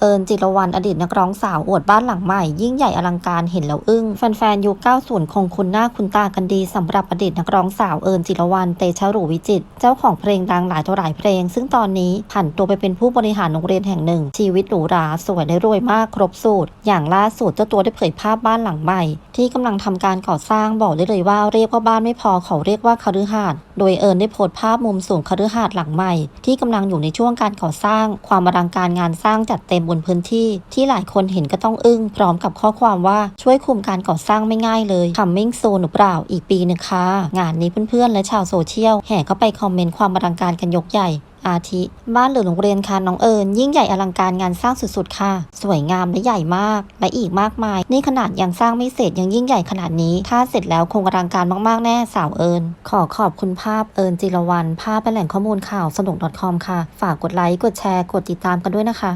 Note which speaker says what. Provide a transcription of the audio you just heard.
Speaker 1: เอิญจิรวรรณอดีตนักร้องสาวอวดบ้านหลังใหม่ ยิ่งใหญ่อลังการเห็นแล้วอึ้ง แฟนๆ ยุค 90 คงคุ้นหน้าคุ้นตากันดีสำหรับอดีตนักร้องสาวเอิญจิรวรรณเตชะรูวิจิต เจ้าของเพลงดังหลายต่อหลายเพลง ซึ่งตอนนี้ผันตัวไปเป็นผู้บริหารโรงเรียนแห่งหนึ่ง ชีวิตหรูหราสวยและรวยมากครบสูตร อย่างล่าสุดเจ้าตัวได้เผยภาพบ้านหลังใหม่ ที่กำลังทำการก่อสร้างบอกได้เลยว่าเรียกว่าบ้านไม่พอเขาเรียกว่าคฤหาสน์ โดยเอิญได้โพสต์ภาพมุมสูงคฤหาสน์หลังใหม่ ที่กำลังอยู่ในช่วงการก่อสร้าง ความอลังการงานสร้างจัดเต็มบนพื้นที่ ที่หลายคนเห็นก็ต้องอึ้ง พร้อมกับข้อความว่าช่วยคุมการก่อสร้างไม่ง่ายเลยคัมมิ่งโซนหรือเปล่าอีกปีหนึงค่ะงานนี้เพื่อนๆและชาวโซเชียลแห่เข้าไปคอมเมนต์ความอลังการกันยกใหญ่ อาทิ บ้านหรือโรงเรียนค่ะน้องเอิญยิ่งใหญ่อลังการงานสร้างสุดๆค่ะ สวยงามและใหญ่มาก และอีกมากมาย นี่ขนาดยังสร้างไม่เสร็จยังยิ่งใหญ่ขนาดนี้ ถ้าเสร็จแล้วคงอลังการมากๆแน่สาวเอิญขอขอบคุณภาพเอิญจิรวรรณภาพเป็นแหล่งข้อมูลข่าวสนุก .com ค่ะ ฝากกดไลค์กดแชร์กดติดตามกันด้วยนะคะ